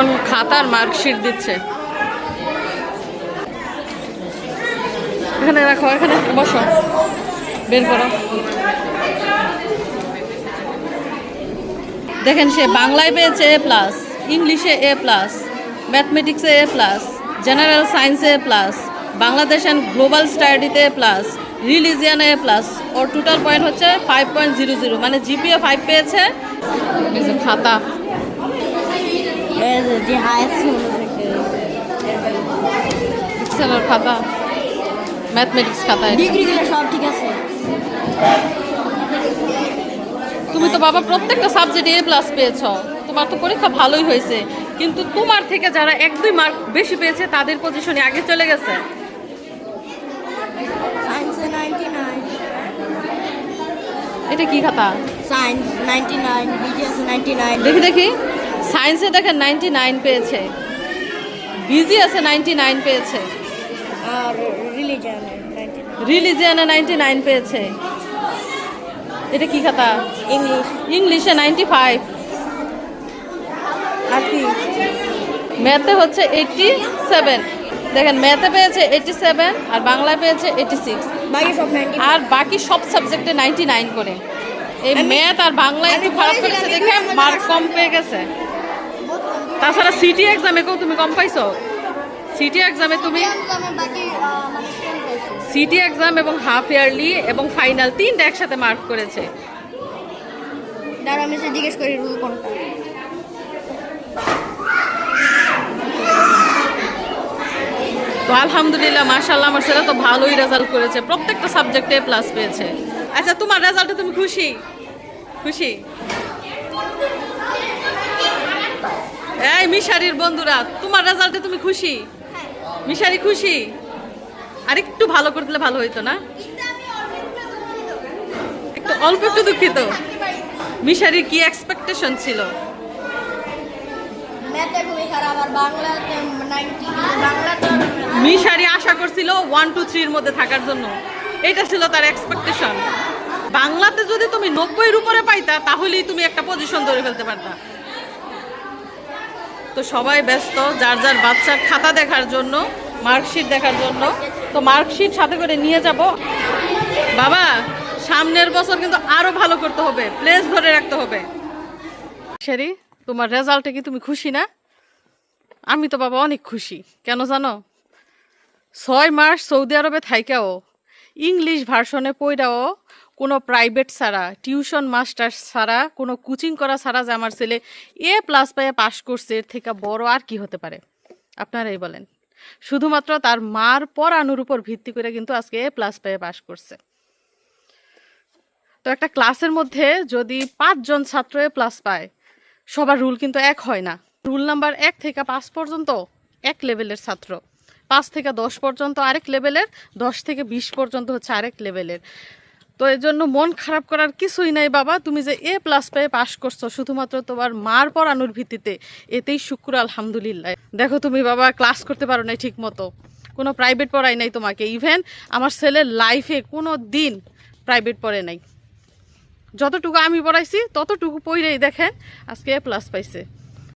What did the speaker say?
এখন খাতার মার্কশিট দিচ্ছে। এখানে রাখো, এখানে বসো। বের করো। দেখেন সে বাংলায় পেয়েছে এ প্লাস ইংলিশে এ প্লাস ম্যাথমেটিক্সে এ প্লাস জেনারেল সায়েন্সে A plus Bangladesh and global স্টাডিতে A plus রিলিজিয়ানে এ প্লাস ওর টোটাল পয়েন্ট হচ্ছে ফাইভ পয়েন্ট জিরো জিরো মানে জিপিএ ফাইভ পেয়েছে। খাতা। Die heißt এক্সেলের খাতা ম্যাথমেটিক্স খাতা এটা। ডিগ্রিগুলো সব ঠিক আছে। তুমি তো বাবা প্রত্যেকটা সাবজেক্টে এ প্লাস পেয়েছ। তোমার তো পরীক্ষা ভালোই হয়েছে। কিন্তু তোমার থেকে যারা এক দুই মার্ক বেশি পেয়েছে তাদের পজিশনে আগে চলে গেছে। এটা কি খাতা? সায়েন্স নাইনটি নাইন দেখি দেখি। সায়েন্সে দেখেন নাইনটি নাইন পেয়েছে। বিজি আছে নাইনটি নাইন পেয়েছে। আর রিলিজিয়ানে নাইনটি নাইন। পেয়েছে। এটা কি খাতা? ইংলিশ। ইংলিশে নাইনটি ফাইভ। আর কি? ম্যাথে হচ্ছে এইটটি সেভেন। দেখেন ম্যাথে পেয়েছে এইটটি সেভেন আর বাংলায় পেয়েছে এইটটি সিক্স। বাকি সব আর বাকি সব সাবজেক্টে নাইনটি নাইন করে। এই ম্যাথ আর বাংলা একটু খারাপ করেছে দেখে মার্ক কম পেয়ে গেছে। তাছাড়া সিটি এক্সামে কেউ তুমি কম পাইছো? সিটি এক্সামে তুমি সিটি এক্সাম এবং হাফ ইয়ারলি এবং ফাইনাল তিনটা একসাথে মার্ক করেছে। আমি সে জিজ্ঞেস করি রুল কোনটা? তো আলহামদুলিল্লাহ মাশাল্লাহ আমার ছেলে তো ভালোই রেজাল্ট করেছে। প্রত্যেকটা সাবজেক্টে প্লাস পেয়েছে। আচ্ছা তোমার রেজাল্টে তুমি খুশি? খুশি? মিশারির বন্ধুরা, তোমার রেজাল্টে তুমি খুশি? মিশারি খুশি? আর একটু ভালো করে দিলে ভালো হইতো না? একটু অল্প একটু দুঃখিত। মিশারির কি এক্সপেকটেশন ছিল? মিশারি আশা করছিল ওয়ান টু থ্রির মধ্যে থাকার জন্য। এটা ছিল তার এক্সপেকটেশন বাংলাতে যদি তুমি নব্বইয়ের উপরে পাইতা, তাহলেই তুমি একটা পজিশন ধরে ফেলতে পারতা। তো সবাই ব্যস্ত, যার যার বাচ্চার খাতা দেখার জন্য, মার্কশিট দেখার জন্য। তো মার্কশিট সাথে করে নিয়ে যাব। বাবা, সামনের বছর কিন্তু আরও ভালো করতে হবে প্লেস ধরে রাখতে হবে। সেরি তোমার রেজাল্টে কি তুমি খুশি না? আমি তো বাবা অনেক খুশি। কেন জানো? ছয় মাস সৌদি আরবে থাইকাও ইংলিশ ভার্সনে পড়াও কোনো প্রাইভেট ছাড়া টিউশন মাস্টার ছাড়া, কোনো কোচিং করা ছাড়া যে আমার ছেলে এ প্লাস পায়ে পাশ করছে, এর থেকে বড় আর কি হতে পারে? আপনারাই বলেন। শুধুমাত্র তার মার পড়ানোর উপর ভিত্তি করে কিন্তু আজকে এ প্লাস পেয়ে পাশ করছে। তো একটা ক্লাসের মধ্যে যদি পাঁচজন ছাত্র এ প্লাস পায়, সবার রুল কিন্তু এক হয় না। রুল নাম্বার এক থেকে পাঁচ পর্যন্ত এক লেভেলের ছাত্র। পাঁচ থেকে দশ পর্যন্ত আরেক লেভেলের দশ থেকে বিশ পর্যন্ত হচ্ছে আরেক লেভেলের তো এর জন্য মন খারাপ করার কিছুই নাই বাবা। তুমি যে এ প্লাস পেয়ে পাশ করছ, শুধুমাত্র তোমার মার পড়ানোর ভিত্তিতে। এতেই শুক্র, আলহামদুলিল্লাহ। দেখো তুমি বাবা ক্লাস করতে পারো নাই ঠিক মতো কোনো প্রাইভেট পড়াই নাই তোমাকে। ইভেন আমার ছেলের লাইফে কোনো দিন প্রাইভেট পড়ে নাই। যতটুকু আমি পড়াইছি, ততটুকু পড়েই দেখেন, আজকে এ প্লাস পাইছে।